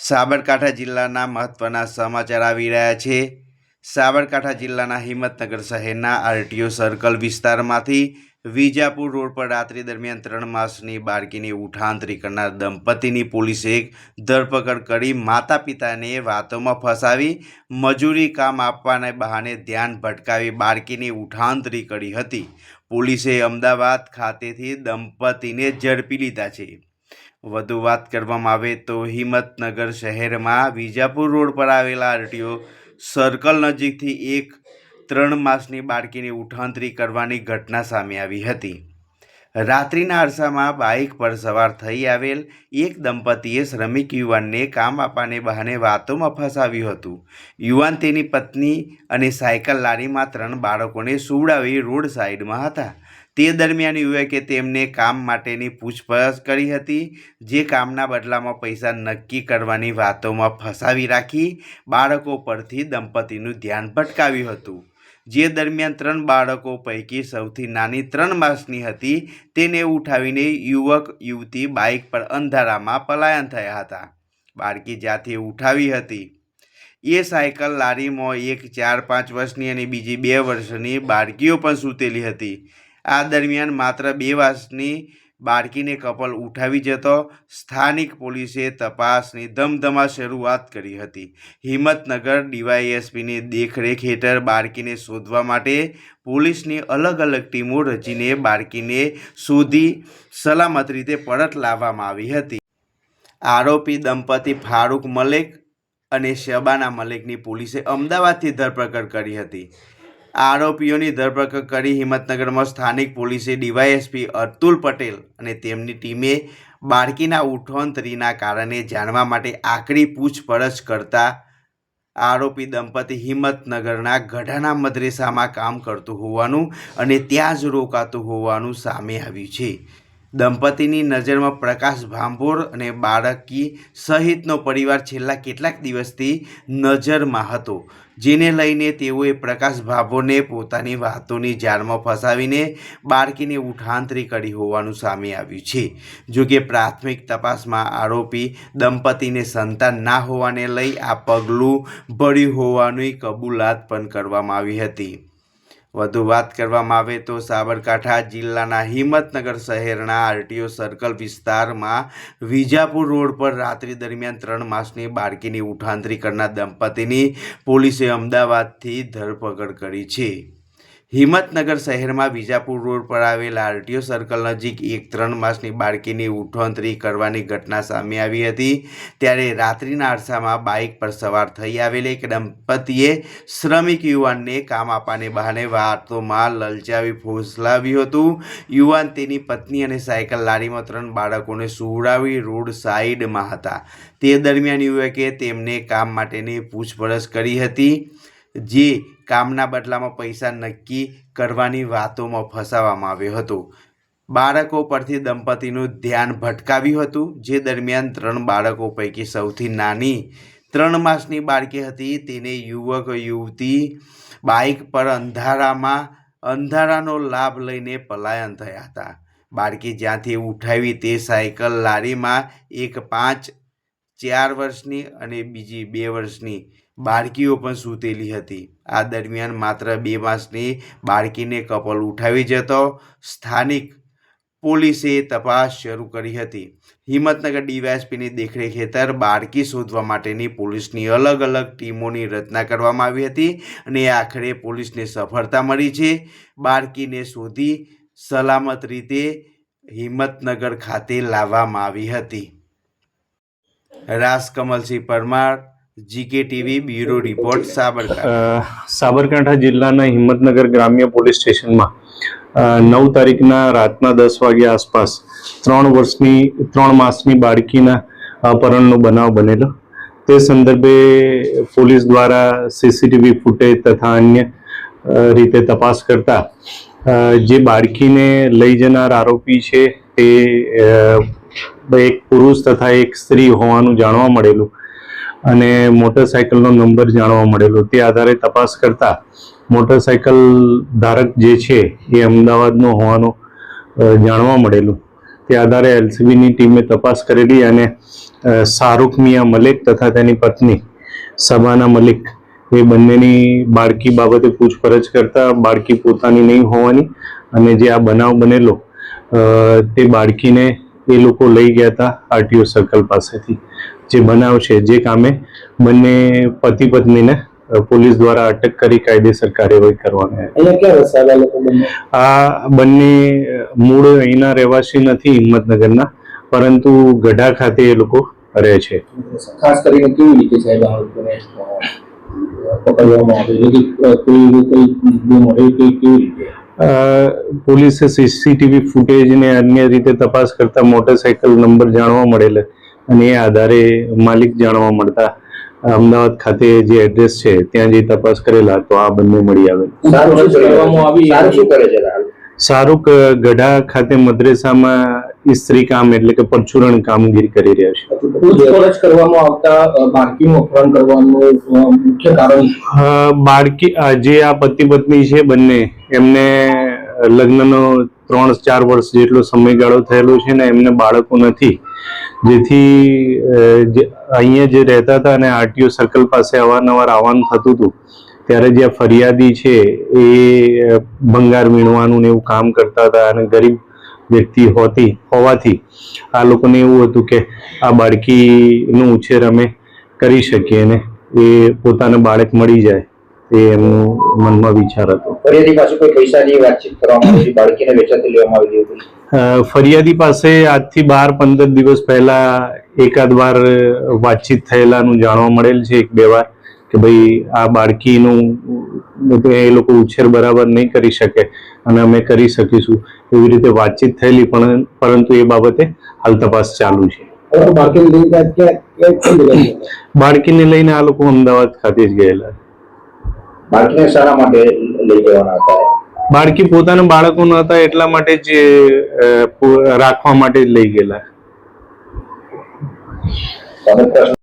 સાબરકાંઠા જિલ્લાના મહત્ત્વના સમાચાર આવી રહ્યા છે. સાબરકાંઠા જિલ્લાના હિંમતનગર શહેરના આરટીઓ સર્કલ વિસ્તારમાંથી વિજાપુર રોડ પર રાત્રિ દરમિયાન ત્રણ માસની બાળકીની ઉઠાંતરી કરનાર દંપતીની પોલીસે ધરપકડ કરી માતા પિતાને વાતોમાં ફસાવી, મજૂરી કામ આપવાને બહાને ધ્યાન ભટકાવી બાળકીની ઉઠાંતરી કરી હતી. પોલીસે અમદાવાદ ખાતેથી દંપતીને ઝડપી લીધા છે. વધુ વાત કરવામાં આવે તો હિંમતનગર શહેરમાં વિજાપુર રોડ પર આવેલા આરટીઓ સર્કલ નજીકથી એક ત્રણ માસની બાળકીની ઉઠાંતરી કરવાની ઘટના સામે આવી હતી. રાત્રિના અરસામાં બાઇક પર સવાર થઈ આવેલ એક દંપતીએ શ્રમિક યુવાનને કામ આપવાને બહાને વાતોમાં ફસાવ્યું હતું. યુવાન તેની પત્ની અને સાયકલ લારીમાં ત્રણ બાળકોને સુવડાવી રોડ સાઈડમાં હતા. તે દરમિયાન યુવકે તેમને કામ માટેની પૂછપરછ કરી હતી, જે કામના બદલામાં પૈસા નક્કી કરવાની વાતોમાં ફસાવી રાખી, બાળકો પરથી દંપતીનું ધ્યાન ભટકાવ્યું હતું. જે દરમિયાન ત્રણ બાળકો પૈકી સૌથી નાની ત્રણ માસની હતી, તેને ઉઠાવીને યુવક, યુવતી બાઇક પર અંધારામાં પલાયન થયા હતા. બાળકી જ્યાંથી ઉઠાવી હતી, એ સાયકલ લારીમાં એક ચાર પાંચ વર્ષની અને બીજી બે વર્ષની બાળકીઓ પણ સૂતેલી હતી. આ દરમિયાન માત્ર બે વર્ષની બાળકીને કપલ ઉઠાવી જતો સ્થાનિક પોલીસે તપાસની ધમધમા શરૂઆત કરી હતી. હિંમતનગર ડીવાયએસપીની દેખરેખ હેઠળ બાળકીને શોધવા માટે પોલીસની અલગ અલગ ટીમો રચીને બાળકીને શોધી સલામત રીતે પરત લાવવામાં આવી હતી. આરોપી દંપતી ફારૂક મલેક અને શબાના મલેકની પોલીસે અમદાવાદથી ધરપકડ કરી હતી. આરોપીઓની ધરપકડ કરી હિંમતનગરમાં સ્થાનિક પોલીસે ડીવાયએસપી અતુલ પટેલ અને તેમની ટીમે બાળકીના ઉઠોંતરીના કારણે જાણવા માટે આકરી પૂછપરછ કરતા આરોપી દંપતી હિંમતનગરના ગઢાના મદ્રેસામાં કામ કરતું હોવાનું અને ત્યાં જ રોકાતું હોવાનું સામે આવ્યું છે. દંપતીની નજરમાં પ્રકાશ ભાંભોર અને બાળકી સહિતનો પરિવાર છેલ્લા કેટલાક દિવસથી નજરમાં હતો, જેને લઈને તેઓએ પ્રકાશ ભાંભોરને પોતાની વાતોની જાળમાં ફસાવીને બાળકીને ઉઠાંતરી કરી હોવાનું સામે આવ્યું છે. જોકે પ્રાથમિક તપાસમાં આરોપી દંપતીને સંતાન ના હોવાને લઈ આ પગલું ભર્યું હોવાની કબૂલાત પણ કરવામાં આવી હતી. વધુ વાત કરવામાં આવે તો સાબરકાંઠા જિલ્લાના હિંમતનગર શહેરના આરટીઓ સર્કલ વિસ્તારમાં વિજાપુર રોડ પર રાત્રિ દરમિયાન ત્રણ માસની બાળકીની ઉઠાંતરી કરનાર દંપતીની પોલીસે અમદાવાદથી ધરપકડ કરી છે. હિંમતનગર શહેરમાં વિજાપુર રોડ પર આવેલા આરટીઓ સર્કલ નજીક એક ત્રણ માસની બાળકીની ઉઠોંતરી કરવાની ઘટના સામે આવી હતી. ત્યારે રાત્રિના અરસામાં બાઇક પર સવાર થઈ આવેલી એક દંપતીએ શ્રમિક યુવાનને કામ આપવાને બહાને વાતોમાં લલચાવી ફોસલાવ્યું હતું. યુવાન તેની પત્ની અને સાયકલ લારીમાં ત્રણ બાળકોને સુવડાવી રોડ સાઈડમાં હતા. તે દરમિયાન યુવકે તેમને કામ માટેની પૂછપરછ કરી હતી. જે કામના બદલામાં પૈસા નક્કી કરવાની વાતોમાં ફસાવવામાં આવ્યો હતો. બાળકો પરથી દંપતીનું ધ્યાન ભટકાવ્યું હતું, જે દરમિયાન ત્રણ બાળકો પૈકી સૌથી નાની ત્રણ માસની બાળકી હતી. તેને યુવક, યુવતી, બાઇક પર અંધારામાં, અંધારાનો લાભ લઈને પલાયન થયા હતા. બાળકી જ્યાંથી ઉઠાવી તે સાયકલ લારીમાં એક પાંચ, ચાર વર્ષની અને બીજી બે વર્ષની બાળકીઓ પણ સૂતેલી હતી. આ દરમિયાન માત્ર બે માસની બાળકીને કપલ ઉઠાવી જતો સ્થાનિક પોલીસે તપાસ શરૂ કરી હતી. હિંમતનગર ડીવાયએસપીની દેખરેખ હેઠળ બાળકી શોધવા માટેની પોલીસની અલગ અલગ ટીમોની રચના કરવામાં આવી હતી અને આખરે પોલીસને સફળતા મળી છે. બાળકીને શોધી સલામત રીતે હિંમતનગર ખાતે લાવવામાં આવી હતી. રાસ Kamalsinh Parmar GK TV bureau report Sabarkantha. Sabarkantha જિલ્લાના હિંમતનગર ગ્રામ્ય પોલીસ સ્ટેશનમાં નવ તારીખના રાતના દસ વાગ્યા આસપાસ ત્રણ વર્ષની, ત્રણ માસની બાળકીના અપહરણનો બનાવ બનેલો. તે સંદર્ભે પોલીસ દ્વારા સીસીટીવી ફૂટેજ તથા અન્ય રીતે તપાસ કરતા જે બાળકીને લઈ જનાર આરોપી છે તે એક પુરુષ તથા એક સ્ત્રી હોવાનું જાણવા મળેલું. અને મોટરસાયકલનો નંબર જાણવા મળેલો. તે આધારે તપાસ કરતા મોટરસાયકલ ધારક જે છે એ અમદાવાદનો હોવાનો જાણવા મળેલું. તે આધારે એલસીબીની ટીમે તપાસ કરેલી અને શાહરૂખ મિયા મલિક તથા તેની પત્ની સબાના મલિક એ બંનેની બાળકી બાબતે પૂછપરછ કરતા બાળકી પોતાની નહીં હોવાની અને જે આ બનાવ બનેલો તે બાળકીને એ લોકો લઈ ગયા હતા આરટીઓ સર્કલ પાસેથી. જે બનાવ છે જે કામે બંને પતિ પત્નીને પોલીસ દ્વારા અટક કરી કાયદેસર કાર્યવાહી કરવાની આ બંને મૂળ અહીંના રહેવાસી નથી હિંમતનગરના પરંતુ ગઢા ખાતે એ લોકો રહે છે. ખાસ કરીને કેવી રીતે સાહેબ પોલીસે સીસીટીવી ફૂટેજ ને અન્ય રીતે તપાસ કરતા મોટરસાયકલ નંબર જાણવા મળેલ. અને એ આધારે માલિક જાણવા મળતા અમદાવાદ ખાતે જે એડ્રેસ છે ત્યાં જે તપાસ કરેલા તો આ બંને મળી આવેલ. શાહરૂખ ગઢા ખાતે મદ્રેસામાં ઇસ્ત્રી કામ એટલે કે પરચુરણ કામગીરી કરી રહ્યા છે. પૂછપરછ કરવામાં આવતા બાળકીનું અપહરણ કરવાનું મુખ્ય કારણ બાળકી આ જે આ પતિ પત્ની છે બંને એમને લગ્નનો ત્રણ ચાર વર્ષ જેટલો સમયગાળો થયેલો છે ને એમને બાળકો નથી. જેથી અહીંયા જે રહેતા હતા અને આરટીઓ સર્કલ પાસે અવારનવાર આવવાનું થતું હતું, ત્યારે જે ફરિયાદી છે એ ભંગાર વીણવાનું ને એવું કામ કરતા હતા અને ગરીબ વ્યક્તિ હોતી, હોવાથી આ લોકોને એવું હતું કે આ બાળકીનો ઉછેર અમે કરી શકીએ ને એ પોતાને બાળક મળી જાય. એ એમનું મનમાં વિચાર હતો. ફરિયાદી પાસે કોઈ પૈસાની વાતચીત કરવામાં આવી બાળકીને વેચાતી લેવામાં આવી હતી ફરિયાદી પાસે આજથી બાર પંદર દિવસ પહેલા એકાદ વાર વાતચીત થયેલાનું જાણવા મળેલ છે એક બે વાર કે ભાઈ આ બાળકીનું એ લોકો ઉછેર બરાબર નહીં કરી શકે અને અમે કરી શકીશું. એવી રીતે વાતચીત થયેલી પણ પરંતુ એ બાબતે હાલ તપાસ ચાલુ છે? બાળકીને લઈને આ લોકો અમદાવાદ ખાતે જ ગયેલા. બાળકીને શાના માટે લઈ જવાના હતા? બાળકી પોતાના બાળકો ન હતા એટલા માટે જ રાખવા માટે લઈ ગયેલા.